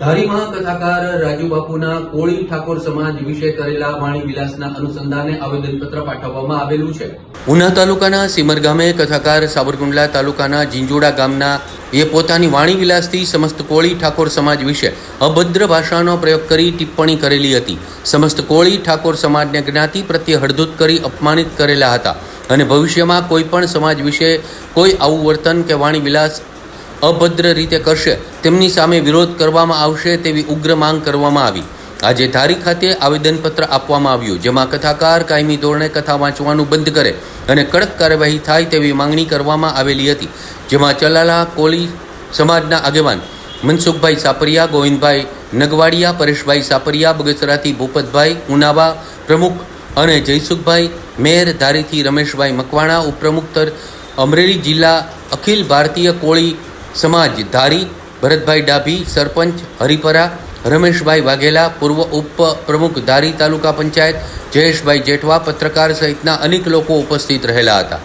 ધારીમાં કથાકાર રાજુબાપુના કોળી ઠાકોર સમાજ વિશે કરેલા વાણી વિલાસના અનુસંધાને આવેદનપત્ર પાઠવવામાં આવેલું છે. ઉના તાલુકાના સિમર ગામે કથાકાર સાબરકુંડલા તાલુકાના જીંજોડા ગામના એ પોતાની વાણી વિલાસથી સમસ્ત કોળી ઠાકોર સમાજ વિશે અભદ્ર ભાષાનો પ્રયોગ કરી ટિપ્પણી કરેલી હતી. સમસ્ત કોળી ઠાકોર સમાજને જ્ઞાતિ પ્રત્યે હળદૂત કરી અપમાનિત કરેલા હતા અને ભવિષ્યમાં કોઈ પણ સમાજ વિશે કોઈ આવું વર્તન કે વાણી વિલાસ અભદ્ર રીતે કરશે, તેમની સામે વિરોધ કરવામાં આવશે તેવી ઉગ્ર માંગ કરવામાં આવી. આજે ધારી ખાતે આવેદનપત્ર આપવામાં આવ્યું, જેમાં કથાકાર કાયમી ધોરણે કથા વાંચવાનું બંધ કરે અને કડક કાર્યવાહી થાય તેવી માંગણી કરવામાં આવેલી હતી, જેમાં ચલાલા કોળી સમાજના આગેવાન મનસુખભાઈ સાપરિયા, ગોવિંદભાઈ નગવાડિયા, પરેશભાઈ સાપરિયા, બગસરાથી ભૂપતભાઈ ઉનાવા પ્રમુખ અને જયસુખભાઈ મેર, ધારીથી રમેશભાઈ મકવાણા ઉપપ્રમુખ અમરેલી જિલ્લા અખિલ ભારતીય કોળી સમાજ ધારી ભરતભાઈ ડાભી, સરપંચ હરિપરા, રમેશભાઈ વાઘેલા, પૂર્વ ઉપપ્રમુખ ધારી તાલુકા પંચાયત જયેશભાઈ જેઠવા, પત્રકાર સહિતના અનેક લોકો ઉપસ્થિત રહેલા હતા.